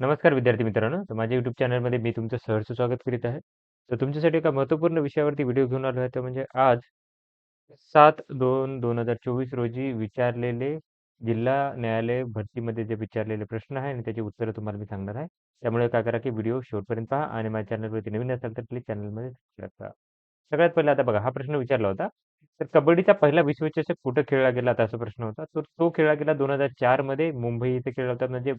नमस्कार विद्यार्थी मित्रांनो. तर माझ्या युट्यूब चॅनलमध्ये मी तुमचं सहर्ष स्वागत करीत आहे. तर तुमच्यासाठी एका महत्त्वपूर्ण विषयावरती व्हिडिओ घेऊन आलो आहे. तो म्हणजे आज सात दोन दोन हजार चोवीस रोजी विचारलेले जिल्हा न्यायालय भरतीमध्ये जे विचारलेले प्रश्न आहे आणि त्याची उत्तरं तुम्हाला मी सांगणार आहे. त्यामुळे काय करा की व्हिडिओ शेवटपर्यंत पहा आणि माझ्या चॅनलवरती नवीन असाल तर प्लीज चॅनलमध्ये सबस्क्राईब करा. सगळ्यात पहिले आता बघा हा प्रश्न विचारला होता. तर कबड्डीचा पहिला विश्वचषक कुठं खेळला गेला? असा प्रश्न होता. तर तो खेळला गेला दोन हजार चारमध्ये. मुंबई इथे खेळला होता. म्हणजे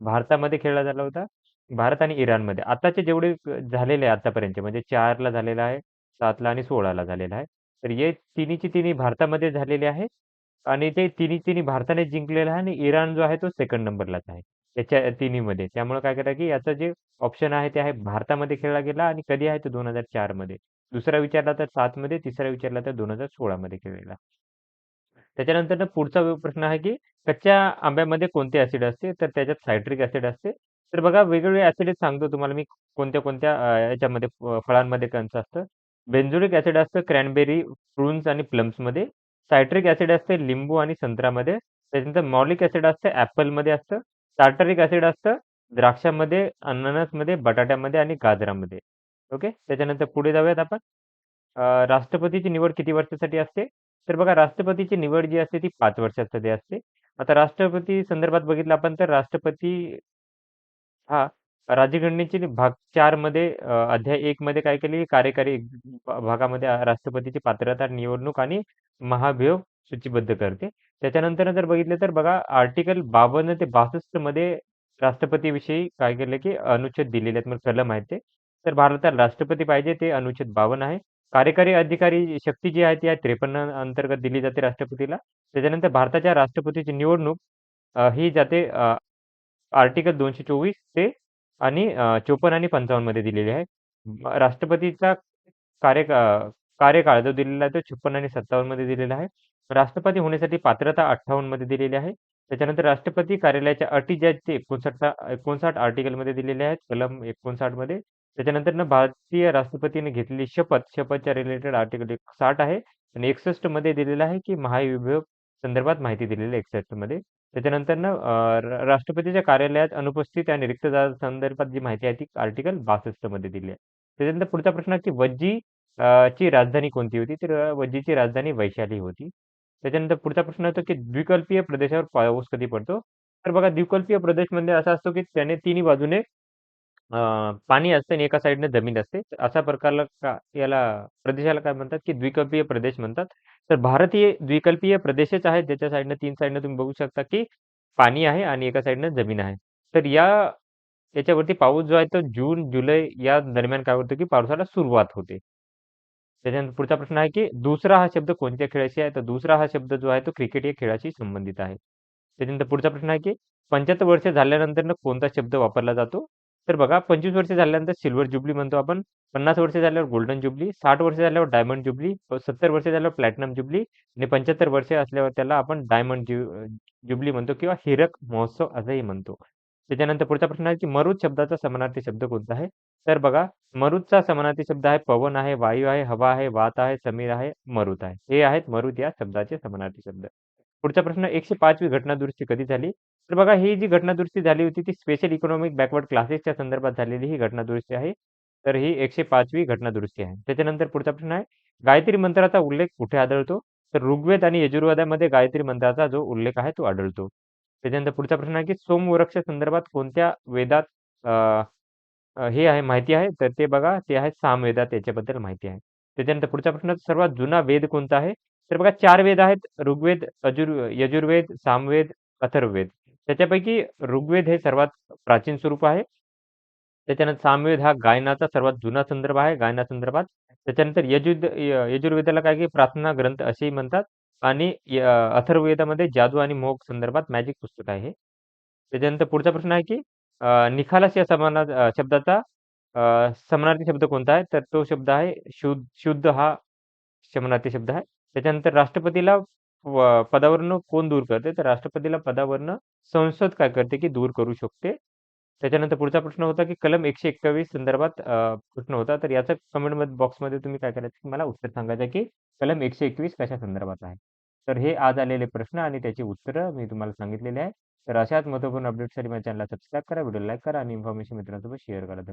भारतामध्ये खेळला झाला होता भारत आणि इराणमध्ये. आताचे जेवढे झालेले आहे आतापर्यंत म्हणजे चारला झालेला आहे सातला आणि सोळाला झालेला आहे. तर हे तिन्हीची तिन्ही भारतामध्ये झालेले आहे आणि ते तिन्ही तिन्ही भारताने जिंकलेलं आहे आणि इराण जो आहे तो सेकंड नंबरलाच आहे. त्याच्या तिन्हीमध्ये. त्यामुळे काय करा की याचं जे ऑप्शन आहे ते आहे भारतामध्ये खेळला गेला आणि कधी आहे तो दोन हजार चारमध्ये दुसरा विचारला तर सात मध्ये तिसरा विचारला तर दोन हजार सोळा मध्ये खेळलेला. त्याच्यानंतर पुढचा प्रश्न आहे की कच्च्या आंब्यामध्ये कोणते ऍसिड असते? तर त्याच्यात सायट्रिक ऍसिड असते. तर बघा वेगवेगळे ऍसिड सांगतो तुम्हाला मी. कोणत्या कोणत्या याच्यामध्ये फळांमध्ये कंच असतं. बेंझोलिक ऍसिड असतं क्रॅनबेरी फ्रुन्स आणि प्लम्समध्ये सायट्रिक ऍसिड असते लिंबू आणि संत्रामध्ये त्याच्यानंतर मॉलिक ऍसिड असतं ऍपलमध्ये असतं. टार्टरिक ऍसिड असतं द्राक्षामध्ये अननसमध्ये बटाट्यामध्ये आणि गाजरामध्ये. ओके? त्याच्यानंतर पुढे जाऊयात आपण. राष्ट्रपतीची निवड किती वर्षासाठी असते? तर बघा राष्ट्रपतीची निवड जी असते ती पाच वर्षासाठी असते. आता राष्ट्रपती संदर्भात बघितलं आपण तर राष्ट्रपती हा राज्यघटनेची भाग चारमध्ये अ, अध्याय एक मध्ये काय केली? कार्यकारी भागामध्ये राष्ट्रपतीची पात्रता निवडणूक आणि महाभियोग सूचीबद्ध करते. त्याच्यानंतर जर बघितलं तर बघा आर्टिकल बावन्न ते बासष्टमध्ये राष्ट्रपतीविषयी काय केलं की अनुच्छेद दिलेले आहेत मग कलम आहेत ते तर भारतात राष्ट्रपती पाहिजे ते अनुच्छेद बावन्न आहे. कार्यकारी अधिकारी शक्ती जी आहे ती आहे त्रेपन्न अंतर्गत दिली जाते राष्ट्रपतीला त्याच्यानंतर भारताच्या राष्ट्रपतीची निवडणूक अ, ही जाते आर्टिकल दोनशे चोवीस ते आणि अ, 54 आणि 55 मध्ये दिलेली आहे. म राष्ट्रपतीचा कार्यका कार्यकाळ जो दिलेला आहे तो 56 आणि 57 मध्ये दिलेला आहे. राष्ट्रपती होण्यासाठी पात्रता 58 मध्ये दिलेली आहे. त्याच्यानंतर राष्ट्रपती कार्यालयाच्या अटी ज्या आहेत ते 59 59 आर्टिकलमध्ये दिलेले आहेत, कलम 59 त्याच्यानंतर त्याच्यानंतर भारतीय राष्ट्रपतीने घेतलेली शपथ, शपथच्या रिलेटेड आर्टिकल 60 आहे आणि 61 मध्ये दिलेलं आहे, की महाभियोग संदर्भात माहिती दिलेली आहे 61 मध्ये. त्याच्यानंतर ना अ, र राष्ट्रपतीच्या कार्यालयात अनुपस्थित आणि रिक्त जागा संदर्भात जी माहिती आहे ती आर्टिकल 62 मध्ये दिली आहे. त्याच्यानंतर पुढचा प्रश्न आहे की वज्जी अ, ची राजधानी कोणती होती? तर अ, वज्जीची राजधानी वैशाली होती. त्याच्यानंतर पुढचा प्रश्न येतो की द्विकल्पीय प्रदेशावर पाऊस कधी पडतो? तर बघा द्विकल्पीय प्रदेश म्हणजे असा असतो की त्याने तिन्ही बाजूने अ, पाणी असते आणि एका साईडने जमीन असते. अशा प्रकारला का याला प्रदेशाला काय म्हणतात की द्विकल्पीय प्रदेश म्हणतात. तर भारतीय द्विकल्पीय प्रदेशच आहेत ज्याच्या साइडनं 3 साइडनं तुम्ही बघू शकता की पाणी आहे आणि एका साइडनं जमीन आहे. तर या याच्यावरती पाऊस जो आहे तो जून, जुलै या दरम्यान काय होतं की पावसाला सुरुवात होते. त्याच्यानंतर पुढचा प्रश्न आहे की दुसरा हा शब्द कोणत्या खेळाशी आहे? तर दुसरा हा शब्द जो आहे तो क्रिकेट या खेळाशी संबंधित आहे. त्याच्यानंतर पुढचा प्रश्न आहे की 75 वर्ष झाल्यानंतर कोणता शब्द वापरला जातो? तर बघा 25 वर्ष झाल्यानंतर सिल्वर जुबली म्हणतो आपण. 50 वर्ष झाल्यावर गोल्डन जुबली, साठ वर्ष झाल्यावर डायमंड जुबली, 70 वर्ष झाल्यावर प्लॅटिनम जुबली आणि 75 वर्ष असल्यावर त्याला आपण डायमंड जुबली म्हणतो किंवा हिरक महोत्सव असंही म्हणतो. त्याच्यानंतर पुढचा प्रश्न आहे की मरुद शब्दाचा समानार्थी शब्द कोणता आहे? तर बघा मरुदचा समानार्थी शब्द आहे पवन आहे, वायू आहे, हवा आहे, वात आहे, समीर आहे, मरुद आहे. हे आहेत मरुद या शब्दाचे समानार्थी शब्द. पुढचा प्रश्न एकशे पाचवी घटना दुरुस्ती कधी झाली? तर बघा ही जी घटनादुरुस्ती झाली होती ती स्पेशल इकॉनॉमिक बॅकवर्ड क्लासेसच्या संदर्भात झालेली ही घटनादुरुस्ती आहे. तर ही एकशे पाचवी घटना दुरुस्ती आहे. त्याच्यानंतर पुढचा प्रश्न आहे गायत्री मंत्राचा उल्लेख कुठे आढळतो? तर ऋग्वेद आणि यजुर्वेदामध्ये गायत्री मंत्राचा जो उल्लेख आहे तो आढळतो. त्याच्यानंतर पुढचा प्रश्न आहे की सोमवृक्ष संदर्भात कोणत्या वेदात हे आहे माहिती आहे? तर ते बघा ते आहे सामवेदात याच्याबद्दल माहिती आहे. त्याच्यानंतर पुढचा प्रश्न सर्वात जुना वेद कोणता आहे? तर बघा चार वेद आहेत. ऋग्वेद, अजुर् यजुर्वेद, सामवेद, अथर्ववेद. त्याच्यापैकी ऋग्वेद हे सर्वात प्राचीन स्वरूप आहे. त्याच्यानंतर सामवेद हा गायनाचा सर्वात जुना संदर्भ आहे गायना संदर्भात. त्याच्यानंतर यजुद यजुर्वेदाला काय की प्रार्थना ग्रंथ असेही म्हणतात आणि अथर्ववेदामध्ये जादू आणि मोग संदर्भात मॅजिक पुस्तक आहे त्याच्यानंतर पुढचा प्रश्न आहे की अ, निखालस या समाना शब्दाचा समानार्थी शब्द कोणता आहे? तर तो शब्द आहे शुद्ध शुद्ध हा शमनार्थी शब्द आहे. त्याच्यानंतर राष्ट्रपतीला पदावरनं कोण दूर करते? तर राष्ट्रपतीला पदावरनं संसद काय करते की दूर करू शकते. त्याच्यानंतर पुढचा प्रश्न होता की कलम 121 संदर्भात प्रश्न होता. तर याचं कमेंट बॉक्समध्ये तुम्ही काय करायचं मला उत्तर सांगायचं की कलम 121 कशा संदर्भात आहे. तर हे आज आलेले प्रश्न आणि त्याची उत्तरं मी तुम्हाला सांगितलेले आहे. तर अशाच महत्त्वपूर्ण अपडेटसाठी माझ्या चॅनलला सबस्क्राईब करा, व्हिडिओ लाईक करा आणि इन्फॉर्मेशन मित्रांसोबत शेअर करा.